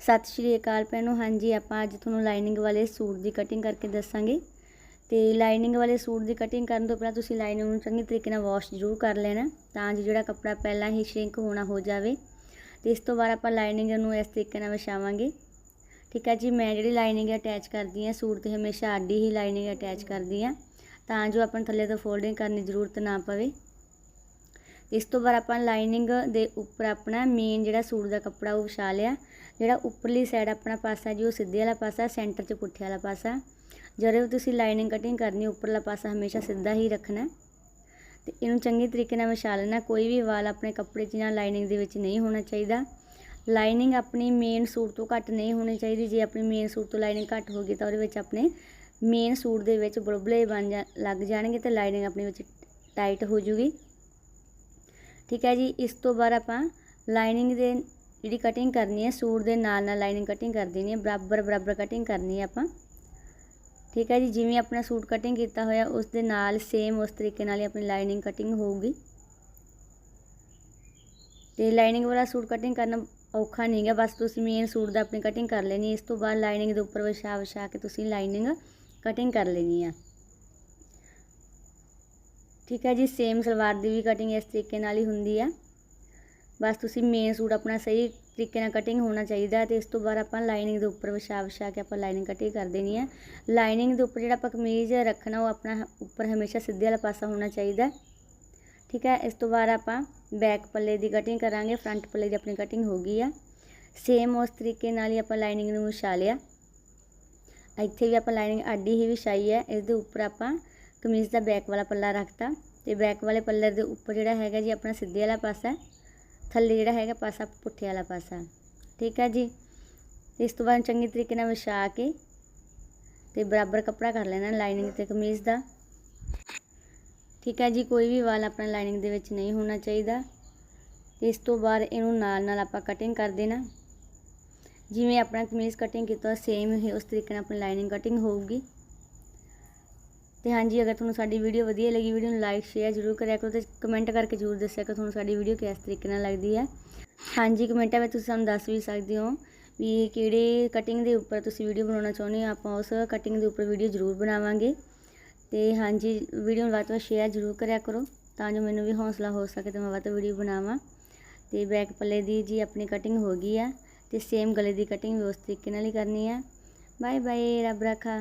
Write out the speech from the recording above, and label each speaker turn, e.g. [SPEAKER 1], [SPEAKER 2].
[SPEAKER 1] ਸਤਿ ਸ਼੍ਰੀ ਅਕਾਲ ਭੈਣੋ। ਹਾਂਜੀ, ਆਪਾਂ ਅੱਜ ਤੁਹਾਨੂੰ ਲਾਈਨਿੰਗ ਵਾਲੇ ਸੂਟ ਦੀ ਕਟਿੰਗ ਕਰਕੇ ਦੱਸਾਂਗੇ। ਤੇ ਲਾਈਨਿੰਗ ਵਾਲੇ ਸੂਟ ਦੀ ਕਟਿੰਗ ਕਰਨ ਤੋਂ ਪਹਿਲਾਂ ਤੁਸੀਂ ਲਾਈਨਿੰਗ ਨੂੰ ਚੰਗੇ ਤਰੀਕੇ ਨਾਲ ਵਾਸ਼ ਜ਼ਰੂਰ ਕਰ ਲੈਣਾ, ਤਾਂ ਜੋ ਜਿਹੜਾ ਕੱਪੜਾ ਪਹਿਲਾਂ ਹੀ ਸ਼ਰਿੰਕ ਹੋਣਾ ਹੋ ਜਾਵੇ। ਤੇ ਇਸ ਤੋਂ ਬਾਅਦ ਆਪਾਂ ਲਾਈਨਿੰਗ ਨੂੰ ਇਸ ਤਰੀਕੇ ਨਾਲ ਵਿਛਾਵਾਂਗੇ। ਠੀਕ ਹੈ ਜੀ, ਮੈਂ ਜਿਹੜੀ ਲਾਈਨਿੰਗ ਅਟੈਚ ਕਰਦੀ ਹਾਂ, ਸੂਟ ਤੇ ਹਮੇਸ਼ਾ ਆਡੀ ਹੀ ਲਾਈਨਿੰਗ ਅਟੈਚ ਕਰਦੀ ਹਾਂ, ਤਾਂ ਜੋ ਆਪਾਂ ਨੂੰ ਥੱਲੇ ਤੋਂ ਫੋਲਡਿੰਗ ਕਰਨ ਦੀ ਜ਼ਰੂਰਤ ਨਾ ਪਵੇ। ਇਸ ਤੋਂ ਬਾਅਦ ਆਪਾਂ ਲਾਈਨਿੰਗ ਦੇ ਉੱਪਰ ਆਪਣਾ ਮੇਨ ਜਿਹੜਾ ਸੂਟ ਦਾ ਕੱਪੜਾ ਉਹ ਵਿਛਾ ਲਿਆ। ਜਿਹੜਾ ਉੱਪਰਲੀ ਸਾਈਡ ਆਪਣਾ ਪਾਸਾ ਜੀ, ਉਹ ਸਿੱਧੇ ਵਾਲਾ ਪਾਸਾ ਸੈਂਟਰ 'ਚ ਪੁੱਠੇ ਵਾਲਾ ਪਾਸਾ। ਜਦੋਂ ਵੀ ਤੁਸੀਂ ਲਾਈਨਿੰਗ ਕਟਿੰਗ ਕਰਨੀ, ਉੱਪਰਲਾ ਪਾਸਾ ਹਮੇਸ਼ਾ ਸਿੱਧਾ ਹੀ ਰੱਖਣਾ। ਤੇ ਇਹਨੂੰ ਚੰਗੇ ਤਰੀਕੇ ਨਾਲ ਵਿਛਾ ਲੈਣਾ। ਕੋਈ ਵੀ ਵਾਲ ਆਪਣੇ ਕੱਪੜੇ 'ਚ ਜਾਂ ਲਾਈਨਿੰਗ ਦੇ ਵਿੱਚ ਨਹੀਂ ਹੋਣਾ ਚਾਹੀਦਾ। ਲਾਈਨਿੰਗ ਆਪਣੀ ਮੇਨ ਸੂਟ ਤੋਂ ਘੱਟ ਨਹੀਂ ਹੋਣੀ ਚਾਹੀਦੀ। ਜੇ ਆਪਣੀ ਮੇਨ ਸੂਟ ਤੋਂ ਲਾਈਨਿੰਗ ਘੱਟ ਹੋ ਗਈ, ਤਾਂ ਉਹਦੇ ਵਿੱਚ ਆਪਣੇ ਮੇਨ ਸੂਟ ਦੇ ਵਿੱਚ ਬੁਲਬਲੇ ਬਣ ਜਾ, ਲੱਗ ਜਾਣਗੇ ਤੇ ਲਾਈਨਿੰਗ ਆਪਣੀ ਵਿੱਚ ਟਾਈਟ ਹੋ ਜੂਗੀ। ਠੀਕ ਹੈ ਜੀ, ਇਸ ਤੋਂ ਬਾਅਦ ਆਪਾਂ ਲਾਈਨਿੰਗ ਦੇ ਜਿਹੜੀ ਕਟਿੰਗ ਕਰਨੀ ਹੈ, ਸੂਟ ਦੇ ਨਾਲ ਨਾਲ ਲਾਈਨਿੰਗ ਕਟਿੰਗ ਕਰ ਦੇਣੀ ਹੈ, ਬਰਾਬਰ ਬਰਾਬਰ ਕਟਿੰਗ ਕਰਨੀ ਹੈ ਆਪਾਂ। ਠੀਕ ਹੈ ਜੀ, ਜਿਵੇਂ ਆਪਣਾ ਸੂਟ ਕਟਿੰਗ ਕੀਤਾ ਹੋਇਆ ਉਸ ਦੇ ਨਾਲ ਸੇਮ ਉਸ ਤਰੀਕੇ ਨਾਲ ਹੀ ਆਪਣੀ ਲਾਈਨਿੰਗ ਕਟਿੰਗ ਹੋਊਗੀ। ਤੇ ਲਾਈਨਿੰਗ ਵਾਲਾ ਸੂਟ ਕਟਿੰਗ ਕਰਨਾ ਔਖਾ ਨਹੀਂ ਹੈ ਬਸ ਤੁਸੀਂ ਮੇਨ ਸੂਟ ਦਾ ਆਪਣੀ ਕਟਿੰਗ ਕਰ ਲੈਣੀ ਇਸ ਤੋਂ ਬਾਅਦ ਲਾਈਨਿੰਗ ਦੇ ਉੱਪਰ ਵਿਛਾ ਵਿਛਾ ਕੇ ਤੁਸੀਂ ਲਾਈਨਿੰਗ ਕਟਿੰਗ ਕਰ ਲੈਣੀ ਆ। ਠੀਕ ਹੈ ਜੀ ਸੇਮ ਸਲਵਾਰ ਦੀ ਵੀ ਕਟਿੰਗ ਇਸ ਤਰੀਕੇ ਨਾਲ ਹੀ ਹੁੰਦੀ ਆ। ਬਸ ਤੁਸੀਂ ਮੇਨ ਸੂਟ ਆਪਣਾ ਸਹੀ ਤਰੀਕੇ ਨਾਲ ਕਟਿੰਗ ਹੋਣਾ ਚਾਹੀਦਾ ਤੇ ਇਸ ਤੋਂ ਬਾਅਦ ਆਪਾਂ ਲਾਈਨਿੰਗ ਦੇ ਉੱਪਰ ਵਿਛਾ ਵਿਛਾ ਕੇ ਆਪਾਂ ਲਾਈਨਿੰਗ ਕਟਿੰਗ ਕਰ ਦੇਣੀ ਹੈ। ਲਾਈਨਿੰਗ ਦੇ ਉੱਪਰ ਜਿਹੜਾ ਆਪਾਂ ਕਮੀਜ਼ ਰੱਖਣਾ ਉਹ ਆਪਣਾ ਉੱਪਰ ਹਮੇਸ਼ਾ ਸਿੱਧੇ ਵਾਲਾ ਪਾਸਾ ਹੋਣਾ ਚਾਹੀਦਾ ਠੀਕ ਹੈ, ਇਸ ਤੋਂ ਬਾਅਦ ਆਪਾਂ ਬੈਕ ਪੱਲੇ ਦੀ ਕਟਿੰਗ ਕਰਾਂਗੇ ਫਰੰਟ ਪੱਲੇ ਦੀ ਆਪਣੀ ਕਟਿੰਗ ਹੋ ਗਈ ਆ। ਸੇਮ ਉਸ ਤਰੀਕੇ ਨਾਲ ਹੀ ਆਪਾਂ ਲਾਈਨਿੰਗ ਨੂੰ ਵਿਛਾ ਲਿਆ। ਇੱਥੇ ਵੀ ਆਪਾਂ ਲਾਈਨਿੰਗ ਆਡੀ ਹੀ ਵਿਛਾਈ ਹੈ ਇਸ ਦੇ ਉੱਪਰ ਆਪਾਂ ਕਮੀਜ਼ ਦਾ ਬੈਕ ਵਾਲਾ ਪੱਲਾ ਰੱਖਤਾ ਤੇ ਬੈਕ ਵਾਲੇ ਪੱਲੇ ਦੇ ਉੱਪਰ ਜਿਹੜਾ ਹੈਗਾ ਜੀ ਆਪਣਾ ਸਿੱਧੇ ਵਾਲਾ ਪਾਸਾ ਥੱਲੇ ਜਿਹੜਾ ਹੈਗਾ ਪਾਸਾ ਪੁੱਠੇ ਵਾਲਾ ਪਾਸਾ। ਠੀਕ ਹੈ ਜੀ? ਇਸ ਤੋਂ ਬਾਅਦ ਚੰਗੀ ਤਰੀਕੇ ਨਾਲ ਵਿਛਾ ਕੇ ਤੇ ਬਰਾਬਰ ਕੱਪੜਾ ਕਰ ਲੈਣਾ ਲਾਈਨਿੰਗ ਤੇ ਕਮੀਜ਼ ਦਾ। ਠੀਕ ਹੈ ਜੀ, ਕੋਈ ਵੀ ਵਾਲ ਆਪਣਾ ਲਾਈਨਿੰਗ ਦੇ ਵਿੱਚ ਨਹੀਂ ਹੋਣਾ ਚਾਹੀਦਾ। ਤੇ ਇਸ ਤੋਂ ਬਾਅਦ ਇਹਨੂੰ ਨਾਲ ਨਾਲ ਆਪਾਂ ਕਟਿੰਗ ਕਰ ਦੇਣਾ। ਜਿਵੇਂ ਆਪਣਾ ਕਮੀਜ਼ ਕਟਿੰਗ ਕੀਤਾ ਸੇਮ ਹੀ ਉਸ ਤਰੀਕੇ ਨਾਲ ਆਪਣੀ ਲਾਈਨਿੰਗ ਕਟਿੰਗ ਹੋਊਗੀ। ਤੇ ਹਾਂਜੀ, ਅਗਰ ਤੁਹਾਨੂੰ ਸਾਡੀ ਵੀਡੀਓ ਵਧੀਆ ਲੱਗੀ ਵੀਡੀਓ ਨੂੰ ਲਾਈਕ ਸ਼ੇਅਰ ਜ਼ਰੂਰ ਕਰਿਆ ਕਰੋ ਤੇ ਕਮੈਂਟ ਕਰਕੇ ਜ਼ਰੂਰ ਦੱਸਿਆ ਕਰੋ ਤੁਹਾਨੂੰ ਸਾਡੀ ਵੀਡੀਓ ਕਿਸ ਤਰੀਕੇ ਨਾਲ ਲੱਗਦੀ ਹੈ। ਹਾਂਜੀ, ਕਮੈਂਟਾਂ ਵਿੱਚ ਤੁਸੀਂ ਸਾਨੂੰ ਦੱਸ ਵੀ ਸਕਦੇ ਹੋ ਵੀ ਕਿਹੜੇ ਕਟਿੰਗ ਦੇ ਉੱਪਰ ਤੁਸੀਂ ਵੀਡੀਓ ਬਣਾਉਣਾ ਚਾਹੁੰਦੇ ਹੋ। ਆਪਾਂ ਉਸ ਕਟਿੰਗ ਦੇ ਉੱਪਰ ਵੀਡੀਓ ਜ਼ਰੂਰ ਬਣਾਵਾਂਗੇ। ਤੇ ਹਾਂਜੀ ਵੀਡੀਓ ਨੂੰ ਵੱਧ ਤੋਂ ਵੱਧ ਸ਼ੇਅਰ ਜ਼ਰੂਰ ਕਰਿਆ ਕਰੋ ਤਾਂ ਜੋ ਮੈਨੂੰ ਵੀ ਹੌਸਲਾ ਹੋ ਸਕੇ ਤੇ ਮੈਂ ਵੱਧ ਤੋਂ ਵੀਡੀਓ ਬਣਾਵਾਂ। ਤੇ ਬੈਕ ਪੱਲੇ ਦੀ ਜੀ ਆਪਣੀ ਕਟਿੰਗ ਹੋ ਗਈ ਆ ਤੇ ਸੇਮ ਗਲੇ ਦੀ ਕਟਿੰਗ ਵੀ ਉਸ ਤਰੀਕੇ ਨਾਲ ਹੀ ਕਰਨੀ ਆ। ਬਾਏ ਬਾਏ ਰੱਬ ਰੱਖਾ।